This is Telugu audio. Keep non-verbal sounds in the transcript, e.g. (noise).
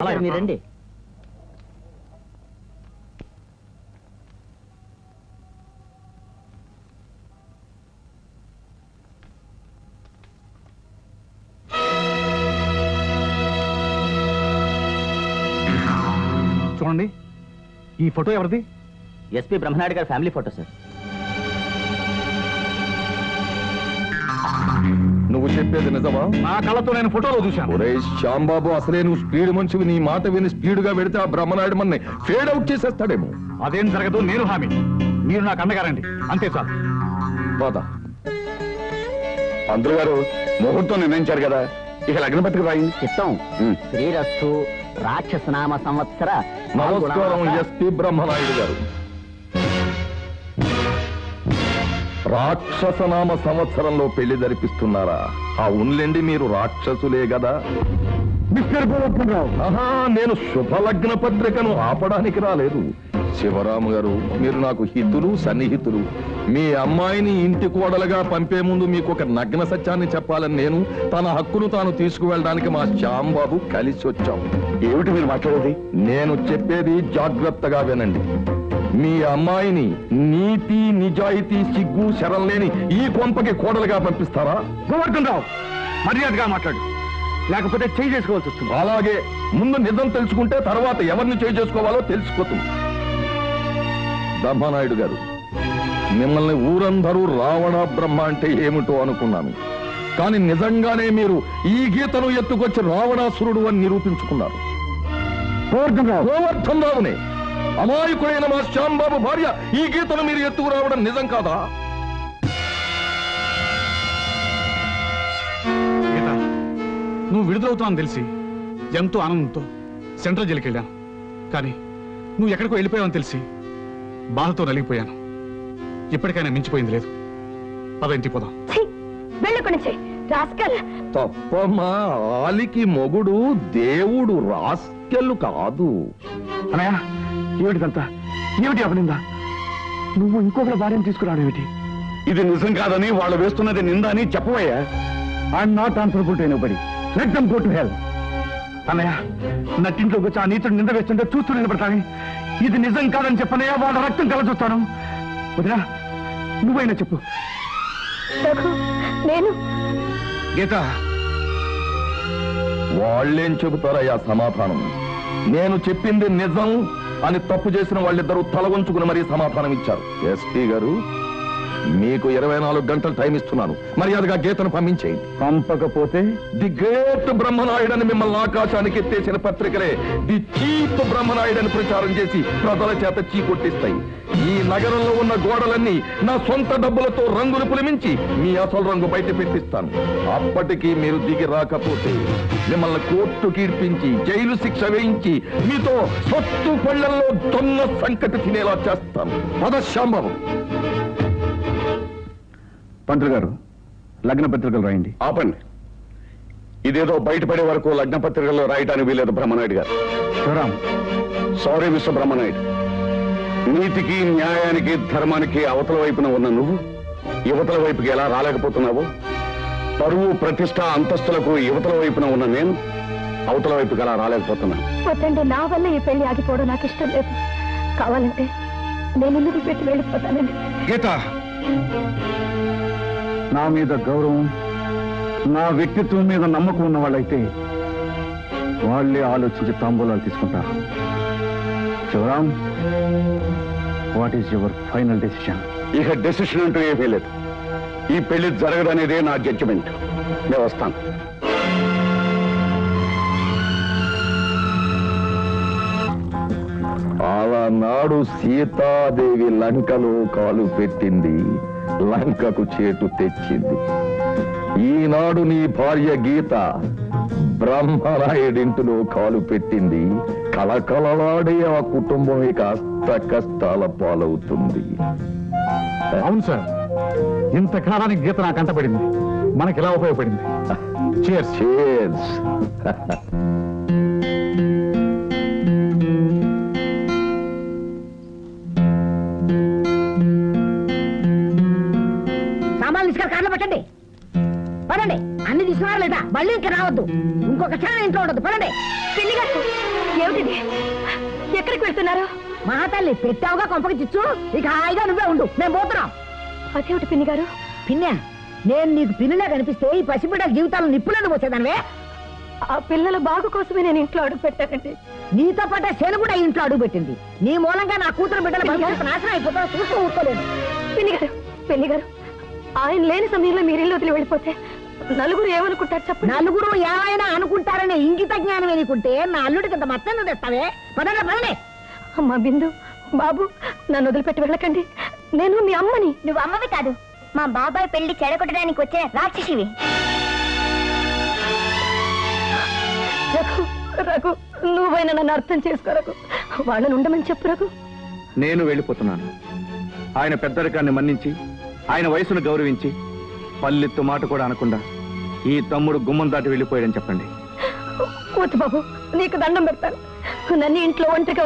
అలాగే మీరు రండి. చూడండి ఈ ఫోటో ఎవరిది? ఎస్పీ బ్రహ్మనాయుడు గారి ఫ్యామిలీ ఫోటో సార్. చెప్పేది నిజమా? నా కళ్ళతో నేను ఫోటోలో చూశాను. ఒరే శ్యాంబాబు అసలే నువ్వు స్పీడ్ మనిషివి నీ మాట విని స్పీడ్గా వెడితే ఆ బ్రహ్మనాయుడు మన్ని ఫేడ్ అవుట్ చేసేస్తాడేమో. అదేం జరగదు నేను హామీ. మీరు నాకు అండగారండి అంతే చాలు. బాధ. పంతులు గారు ముహూర్తం నిర్ణయించారు కదా. ఇక లగ్న పత్రిక రాయింది చిత్తం. శ్రీరస్తు రాక్షసనామ సంవత్సర నమస్కారం ఎస్పీ బ్రహ్మనాయుడు గారు. రాక్షసనామ సంవత్సరంలో పెళ్ళి జరిపిస్తున్నారా? ఆ ఉన్లెండి మీరు రాక్షసులే కదా మిస్టర్ గోవర్ధనరావు. ఆహా నేను శుభలగ్న పత్రికను ఆపడానికి రాలేదు. శివరాము గారు మీరు నాకు హితులు సన్నిహితులు. మీ అమ్మాయిని ఇంటి కోడలుగా పంపే ముందు మీకు ఒక నగ్న సత్యాన్ని చెప్పాలని నేను తన హక్కును తాను తీసుకువెళ్ళడానికి మా శ్యాంబాబు కలిసి వచ్చాం ఏమిటి మీరు మాట్లాడేది? నేను చెప్పేది జాగ్రత్తగా వినండి. మీ అమ్మాయిని నీతి నిజాయితీ సిగ్గు శరం లేని ఈ కొంపకి కోడలుగా పంపిస్తారా? గోవర్ధన్ రావు మర్యాదగా మాట్లాడు. లేకపోతే చేయి చేసుకోవాల్సి వస్తుంది. అలాగే ముందు నిజం తెలుసుకుంటే తర్వాత ఎవరిని చేయి చేసుకోవాలో తెలిసిపోతుంది. బ్రహ్మనాయుడు గారు మిమ్మల్ని ఊరందరూ రావణ బ్రహ్మ అంటే ఏమిటో అనుకున్నాను. కానీ నిజంగానే మీరు ఈ గీతను ఎత్తుకొచ్చి రావణాసురుడు అని నిరూపించుకున్నారు. గోవర్ధన్ రావునే అమాయకుడైన మా శ్యాంబాబు భార్య ఈ గీతను మీరు ఎత్తుకురావడం నిజం కాదా? గీత నువ్వు విడుదలవుతావని తెలిసి ఎంతో ఆనందంతో సెంట్రల్ జైలుకి వెళ్ళాను కానీ నువ్వు ఎక్కడికో వెళ్ళిపోయావని తెలిసి బాధతో నలిగిపోయాను. ఇప్పటికైనా మించిపోయింది లేదు. పద ఇంటికి పోదాం. రాస్కల్. తప్పమ్మా ఆలికి మొగుడు దేవుడు రాస్కెళ్ళు కాదు. అనయా ఏమిటిదంతా? ఏమిటి అవనిందా నువ్వు ఇంకొకరి భార్యను తీసుకురావడం ఏమిటి ఇది నిజం కాదని వాళ్ళు వేస్తున్నది నింద అని చెప్పవయ్యా I'm not answerable to anybody let them go to hell అన్నయ్య నట్టింట్లోకి వచ్చి ఆ నీతుడు నింద వేస్తుంటే చూస్తూ నిలబడతాను ఇది నిజం కాదని చెప్పనయ్యా వాళ్ళ రక్తం కల చూస్తాను వదినా నువ్వైనా చెప్పు. నేను. గీత. వాళ్ళేం చెబుతారయ్యా సమాధానం? నేను చెప్పింది నిజం అని తప్పు చేసిన వాళ్ళిద్దరూ తల వంచుకుని మరీ సమాధానం ఇచ్చారు ఎస్పీ గారు మీకు ఇరవై నాలుగు గంటలు టైం ఇస్తున్నాను. మర్యాదగా గీతను పంపించేయండి. పంపకపోతే? ది గ్రేట్ బ్రహ్మనాయుడని మిమ్మల్ని ఆకాశానికి ఎత్తేసిన పత్రికలే ది చీప్ బ్రహ్మనాయుడని ప్రచారం చేసి ప్రజల చేత చీకొట్టిస్తాయి. ఈ నగరంలో ఉన్న గోడలన్నీ నా సొంత డబ్బులతో రంగులు పులిమించి మీ అసలు రంగు బయట పెట్టిస్తాను. అప్పటికి మీరు దిగి రాకపోతే మిమ్మల్ని కోర్టు కీర్పించి జైలు శిక్ష వేయించి మీతో సొత్తు పళ్ళల్లో దొన్న సంకటి తినేలా చేస్తాను. పదశాంబవం పంతులు గారు లగ్న పత్రికలు రాయండి. ఆపండి. ఇదేదో బయటపడే వరకు లగ్న పత్రికల్లో రాయటానికి వీలేదు బ్రహ్మనాయుడు గారు. Sivaram sorry mister Brahmanaidu. నీతికి న్యాయానికి ధర్మానికి అవతల వైపున ఉన్న నువ్వు యువతల వైపుకి ఎలా రాలేకపోతున్నావు? పరువు ప్రతిష్ట అంతస్తులకు యువతల వైపున ఉన్న నేను అవతల వైపుకి ఎలా రాలేకపోతున్నాను. వద్దండి నా వల్ల ఈ పెళ్ళి ఆగిపోవడం నాకు ఇష్టం లేదు. కావాలంటే నేను ఇల్లు పెట్టి వెళ్ళిపోతానండి. గీత. నా మీద గౌరవం నా వ్యక్తిత్వం మీద నమ్మకం ఉన్న వాళ్ళైతే వాళ్ళే ఆలోచించి తాంబూలాలు తీసుకుంటారు. Sivaram what is your final decision ఇక డెసిషన్ అంటూ ఏమీ లేదు. ఈ పెళ్ళి జరగదనేదే నా జడ్జిమెంట్ నేను వస్తాను. ఆనాడు సీతాదేవి లంకలో కాలు పెట్టింది లంకకు చేటు తెచ్చింది ఈనాడు నీ భార్య గీత బ్రహ్మరాయుడింటిలో కాలు పెట్టింది కలకలలాడే ఆ కుటుంబం ఇక అష్ట కష్టాల పాలవుతుంది అవును సార్ ఇంతకాలానికి గీత నాకు అంటపడింది మనకి ఎలా ఉపయోగపడింది (laughs) Cheers. Cheers. (laughs) పదండి. అన్ని తీసుకున్నారా లేదా మళ్ళీ ఇంకా రావద్దు. ఇంకొక క్షణం ఇంట్లో ఉండదు పడండి పిన్ని గారు ఏమిటిది? ఎక్కడికి వెళ్తున్నారు? మహాతల్లి పెట్టావుగా కొంపకి చిచ్చు. ఇక హాయిగా నువ్వే ఉండు. మేము పోతున్నాం. అదేమిటి పిన్ని గారు? పిన్నే నేను నీకు పిన్నిలా కనిపిస్తే ఈ పసిబిడ్డల జీవితాలు నిప్పులను పోసేదానివే? ఆ పిల్లల బాగు కోసమే నేను ఇంట్లో అడుగు పెట్టానండి. నీతో పాటే శని కూడా ఇంట్లో అడుగు పెట్టింది. నీ మూలంగా నా కూతురు బిడ్డల భవిష్యత్తు నాశనం అయిపోతా చూస్తూ ఊరుకోలేదు. పిన్ని గారు పిన్ని గారు ఆయన లేని సమయంలో మీరు ఇల్లు వదిలి వెళ్ళిపోతే నలుగురు ఏమనుకుంటారు చెప్పండి? నలుగురు ఏమైనా అనుకుంటారనే ఇంగిత జ్ఞానం ఎనుకుంటే నా అల్లుడికి ఇంత మత్తను తెస్తావే? పదండి పదండి. అమ్మా బిందు బాబు నన్ను వదిలిపెట్టి వెళ్ళకండి. నేను మీ అమ్మని. నువ్వు అమ్మవి కాదు. మా బాబాయ్ పెళ్ళి చెడగొట్టడానికి వచ్చే రాక్షసివి. రఘు రఘు నువ్వైనా నన్ను అర్థం చేసుకో రఘు. వాళ్ళని ఉండమని చెప్పు రఘు. నేను వెళ్ళిపోతున్నాను. ఆయన పెద్దరికాన్ని మన్నించి ఆయన వయసును గౌరవించి పల్లెత్తు మాట కూడా అనకుండా ఈ తమ్ముడు గుమ్మం దాటి వెళ్ళిపోయాడని చెప్పండి. వద్దు బాబు నీకు దండం పెడతాను. నన్ను ఇంట్లో ఒంటరిగా